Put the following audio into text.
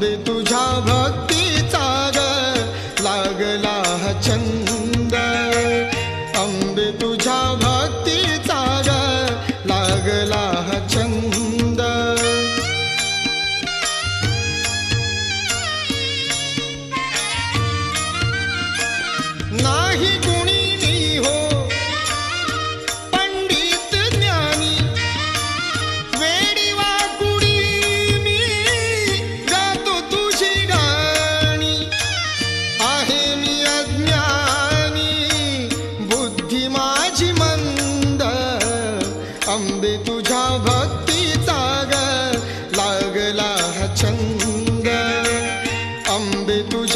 छंद तुझ्या भक्तीचा ग. लागला छंद. अंबे तुझ्या बुद्धी माझी मंद अंबे तुझ्या भक्तीचा ग लागला छंद. अंबे तुझ्या